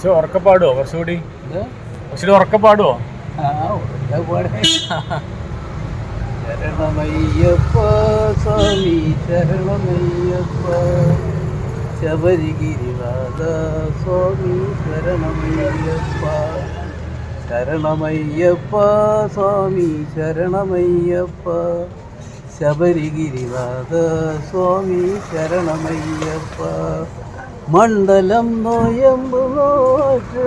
കുറച്ച് ഉറക്കപ്പാടുവോ? കുറച്ചുകൂടി? കുറച്ചുകൂടി ഉറക്കപ്പാടുവോ? ശരണമയ്യപ്പ സ്വാമി ശരണമയ്യപ്പ. ശബരിഗിരിനാഥ സ്വാമി ശരണമയ്യപ്പ. ശരണമയ്യപ്പ സ്വാമി ശരണമയ്യപ്പ. ശബരിഗിരിനാഥ സ്വാമി ശരണമയ്യപ്പ. മണ്ഡലം നോയമ്പു നോറ്റ്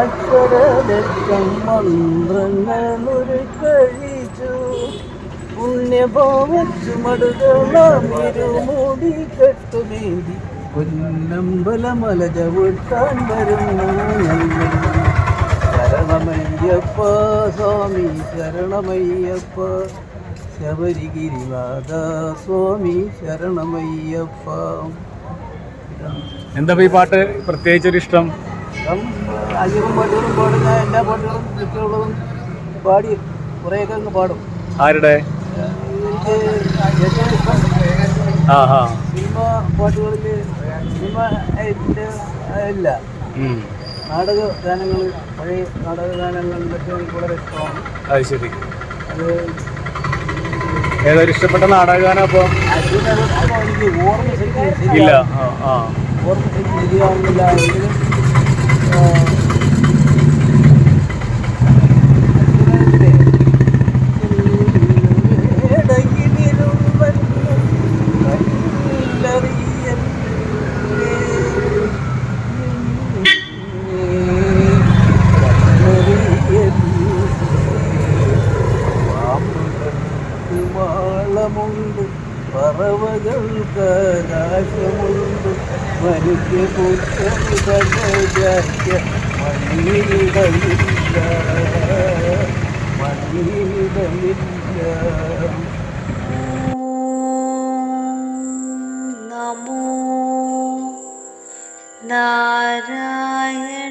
അക്ഷരലക്ഷം മന്ത്രങ്ങളൊരു കഴിച്ചു. പുണ്യഭാവച്ചു മടുകളാമിരുമൂടി കെട്ടുനേന്തി പൊന്നമ്പലമല ചവിട്ടാൻ വരുന്നു ശരണമയ്യപ്പ സ്വാമി ശരണമയ്യപ്പ. ശബരിഗിരിനാഥ സ്വാമി ശരണമയ്യപ്പ. എന്താ ഈ പാട്ട്? പ്രത്യേകിച്ച് ഒരു ഇഷ്ടം ഇപ്പം അധികം പാട്ടുകളും പാടുന്ന എല്ലാ പാട്ടുകളും മിക്കുള്ളതും പാടി കുറേയൊക്കെ അങ്ങ് പാടും. ആരുടെ? എനിക്ക് ഏറ്റവും ഇഷ്ടം ആ ആ സിനിമ പാട്ടുകളിൽ സിനിമ. നാടക ഗാനങ്ങൾ പഴയ നാടക ഗാനങ്ങളിലൊക്കെ എനിക്ക് വളരെ ഇഷ്ടമാണ്. അത് ശരി. അത് ഏതൊരു ഇഷ്ടപ്പെട്ട നാടകഗാനം അപ്പൊ അപ്പോൾ എനിക്ക് ഓർമ്മ ഇല്ല. ആ ആ. പറവകൾക്ക് ആകാശമുണ്ട് മനുഷ്യ നമോ നാരായണായ